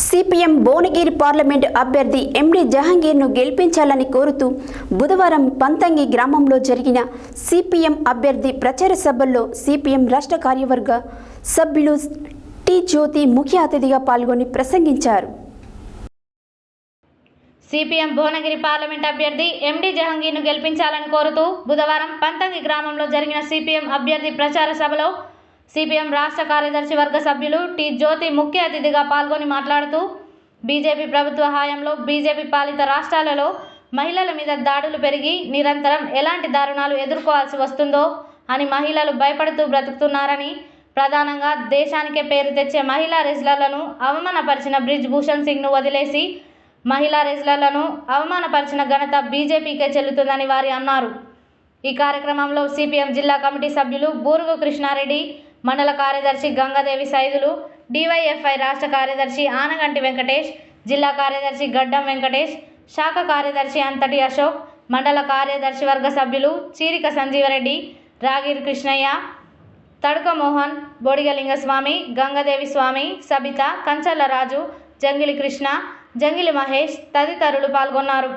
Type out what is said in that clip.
CPM Bhuvanagiri parliament అభ్యర్థి ఎండి జహంగీర్ను గెలిపించాలని కోరుతూ బుధవారం పంతంగి గ్రామంలో జరిగిన సిపిఎం అభ్యర్థి ప్రచార సభల్లో సిపిఎం రాష్ట్ర కార్యవర్గ సభ్యులు టి జ్యోతి ముఖ్య అతిథిగా పాల్గొని ప్రసంగించారు. సిపిఎం భువనగిరి పార్లమెంట్ అభ్యర్థి ఎండి జహంగీర్ను గెలిపించాలని కోరుతూ బుధవారం పంతంగి గ్రామంలో జరిగిన సిపిఎం అభ్యర్థి ప్రచార సభలో సిపిఎం రాష్ట్ర కార్యదర్శి వర్గ సభ్యులు టి జ్యోతి ముఖ్య అతిథిగా పాల్గొని మాట్లాడుతూ బీజేపీ ప్రభుత్వ హయాంలో బీజేపీ పాలిత రాష్ట్రాలలో మహిళల మీద దాడులు పెరిగి నిరంతరం ఎలాంటి దారుణాలు ఎదుర్కోవాల్సి వస్తుందో అని మహిళలు భయపడుతూ బ్రతుకుతున్నారని ప్రధానంగా దేశానికే పేరు తెచ్చే మహిళా రెజ్లర్లను అవమానపరిచిన బ్రిజ్ భూషణ్ సింగ్ను వదిలేసి మహిళా రెజ్లర్లను అవమానపరిచిన ఘనత బీజేపీకే చెల్లుతుందని వారి అన్నారు. ఈ కార్యక్రమంలో సిపిఎం జిల్లా కమిటీ సభ్యులు బూరుగు కృష్ణారెడ్డి మండల కార్యదర్శి గంగాదేవి సైదులు డివైఎఫ్ఐ రాష్ట్ర కార్యదర్శి ఆనగంటి వెంకటేష్ జిల్లా కార్యదర్శి గడ్డం వెంకటేష్ శాఖ కార్యదర్శి అంతటి అశోక్ మండల కార్యదర్శి వర్గ సభ్యులు చీరిక సంజీవరెడ్డి రాగిరి కృష్ణయ్య తడక మోహన్ బొడిగలింగస్వామి గంగదేవి స్వామి సబిత కంచర్ల రాజు జంగిలి కృష్ణ జంగిలి మహేష్ తదితరులు పాల్గొన్నారు.